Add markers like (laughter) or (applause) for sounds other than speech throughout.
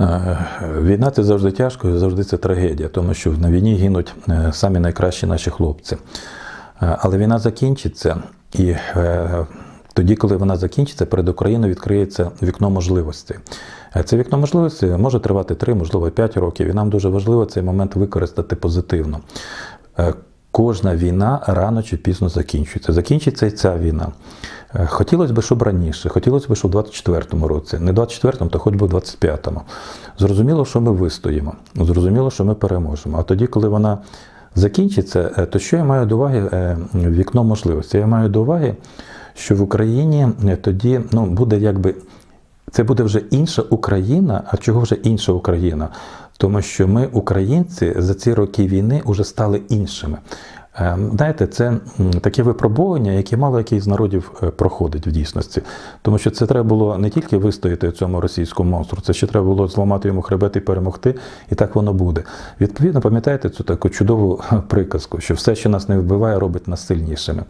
Е, Війна це завжди тяжко і завжди це трагедія, тому що на війні гинуть е, самі найкращі наші хлопці. Е, Але війна закінчиться, і тоді, коли вона закінчиться, перед Україною відкриється вікно можливостей. Е, Це вікно можливостей може тривати 3, можливо, 5 років, і нам дуже важливо цей момент використати позитивно. Кожна війна рано чи пізно закінчується. Закінчиться і ця війна. Е, Хотілося б, щоб раніше, хотілося б, щоб у 24-му році, не 24-му, то хоч би в 25-му. Зрозуміло, що ми вистоїмо, зрозуміло, що ми переможемо. А тоді, коли вона закінчиться, е, то що я маю до уваги е, вікно можливості? Я маю до уваги, що в Україні тоді ну, буде якби. Це буде вже інша Україна. А чого вже інша Україна? Тому що ми, українці, за ці роки війни вже стали іншими. Е, Знаєте, це таке випробування, яке мало який з народів е, проходить в дійсності. Тому що це треба було не тільки вистояти цьому російському монстру, це ще треба було зламати йому хребет і перемогти, і так воно буде. Відповідно, пам'ятаєте цю таку чудову (laughs) приказку, що все, що нас не вбиває, робить нас сильнішими.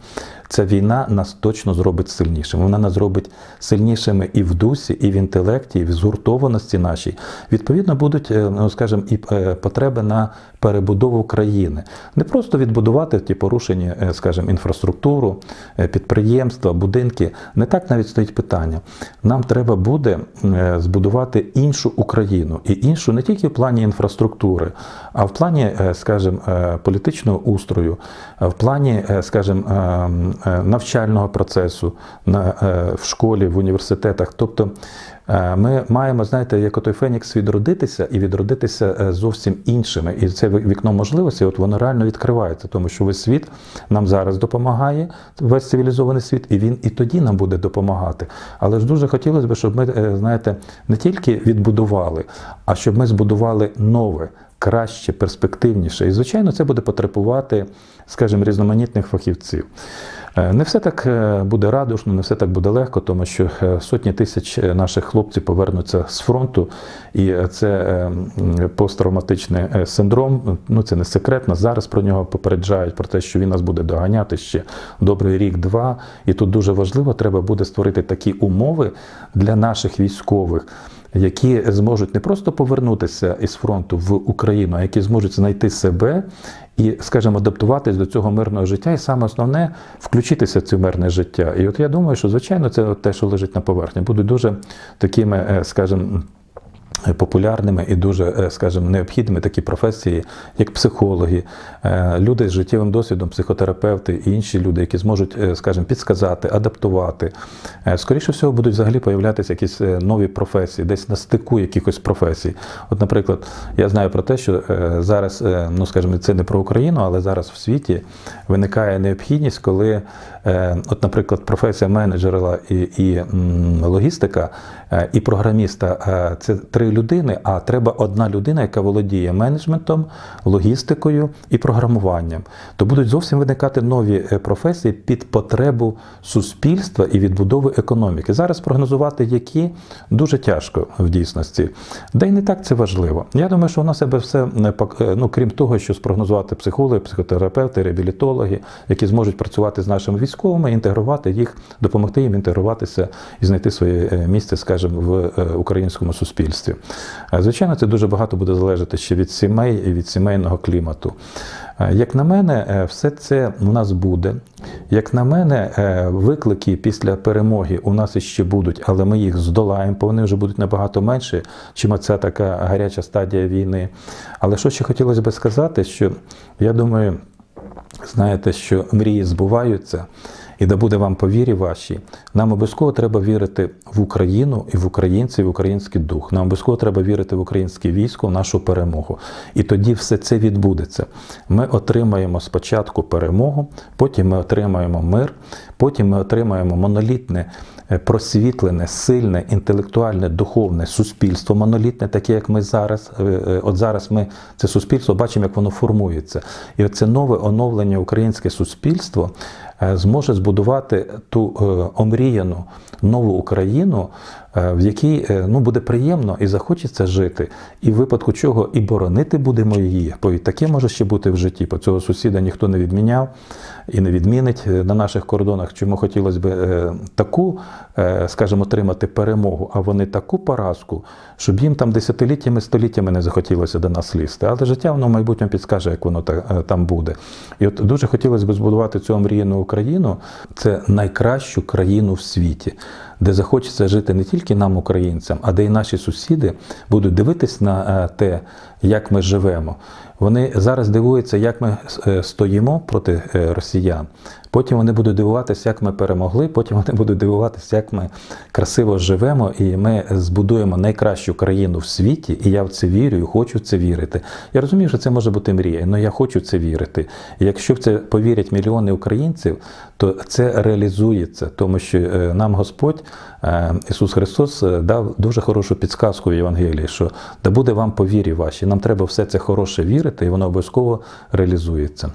Ця війна нас точно зробить сильнішими. Вона нас зробить сильнішими і в дусі, і в інтелекті, і в згуртованості нашій. Відповідно, будуть, е, ну скажімо, і е, потреби на перебудову країни. Не просто відбудувати ті порушені, е, скажімо, інфраструктуру, е, підприємства, будинки. Не так навіть стоїть питання. Нам треба буде е, збудувати іншу Україну. І іншу не тільки в плані інфраструктури, а в плані, скажімо, політичного устрою, в плані, скажімо, навчального процесу в школі, в університетах. Тобто ми маємо, знаєте, як отой Фенікс відродитися і відродитися е, зовсім іншими. І це вікно можливості, от воно реально відкривається, тому що весь світ нам зараз допомагає, весь цивілізований світ, і він і тоді нам буде допомагати. Але ж дуже хотілося б, щоб ми, е, знаєте, не тільки відбудували, а щоб ми збудували нове. Краще, перспективніше. І, звичайно, це буде потребувати, скажімо, різноманітних фахівців. Е, Не все так е, буде радушно, не все так буде легко, тому що е, сотні тисяч наших хлопців повернуться з фронту, і це посттравматичний синдром. Ну це не секретно. Зараз про нього попереджають про те, що він нас буде доганяти ще добрий рік-два. І тут дуже важливо, треба буде створити такі умови для наших військових. Які зможуть не просто повернутися із фронту в Україну, а які зможуть знайти себе і, скажімо, адаптуватись до цього мирного життя, і саме основне включитися в це мирне життя. І от я думаю, що звичайно це те, що лежить на поверхні, будуть дуже такими, е, скажімо, Популярними і дуже, е, скажімо, необхідними такі професії, як психологи, е, люди з життєвим досвідом, психотерапевти і інші люди, які зможуть, е, скажімо, підсказати, адаптувати. Скоріше всього, будуть взагалі появлятися якісь нові професії, десь на стику якихось професій. От, наприклад, я знаю про те, що зараз, ну скажімо, це не про Україну, але зараз в світі виникає необхідність, коли, от, наприклад, професія менеджера і, і логістика, і програміста це три людини, а треба одна людина, яка володіє менеджментом, логістикою і програмуванням. То будуть зовсім виникати нові е, професії під потребу суспільства і відбудови економіки. Зараз прогнозувати, які дуже тяжко в дійсності. Да й не так це важливо. Я думаю, що воно себе все не е, ну, крім того, що спрогнозувати психологи, психотерапевти, реабілітологи, які зможуть працювати з нашими військовими, інтегрувати їх, допомогти їм інтегруватися і знайти своє е, місце, скажімо, в українському суспільстві. Звичайно, це дуже багато буде залежати ще від сімей і від сімейного клімату. Як на мене, е, все це у нас буде. Як на мене, е, виклики після перемоги у нас іще будуть, але ми їх здолаємо, бо вони вже будуть набагато менше, чим оця така гаряча стадія війни. Але що ще хотілося б сказати, що я думаю, знаєте, що мрії збуваються, і да буде вам по вірі вашій. Нам обов'язково треба вірити в Україну і в українців, в український дух. Нам обов'язково треба вірити в українське військо, в нашу перемогу. І тоді все це відбудеться. Ми отримаємо спочатку перемогу, потім ми отримаємо мир, потім ми отримаємо монолітне, е, просвітлене, сильне, інтелектуальне, духовне суспільство, монолітне, таке, як ми зараз. Е, е, От зараз ми це суспільство бачимо, як воно формується. І оце нове оновлене українське суспільство зможе збудувати ту е, омріяну нову Україну, е, в якій е, ну, буде приємно і захочеться жити, і в випадку чого і боронити будемо її. Бо і таке може ще бути в житті. Бо цього сусіда ніхто не відміняв і не відмінить е, на наших кордонах. Чому хотілося б е, таку, е, скажімо, отримати перемогу, а вони таку поразку, щоб їм там десятиліттями, століттями не захотілося до нас лізти. Але життя воно в майбутньому підскаже, як воно та- е, там буде. І от дуже хотілося б збудувати цю омріяну Україну. Це найкращу країну в світі, де захочеться жити не тільки нам, українцям, а де й наші сусіди будуть дивитись на е, те, як ми живемо. Вони зараз дивуються, як ми е, стоїмо проти е, росіян. Потім вони будуть дивуватися, як ми перемогли. Потім вони будуть дивуватися, як ми красиво живемо, і ми збудуємо найкращу країну в світі. І я в це вірю і хочу в це вірити. Я розумію, що це може бути мрія, але я хочу в це вірити. І якщо в це повірять мільйони українців, то це реалізується, тому що е, нам Господь Ісус Христос дав дуже хорошу підсказку в Євангелії, що да буде вам по вірі вашій. Нам треба все це хороше вірити, і воно обов'язково реалізується.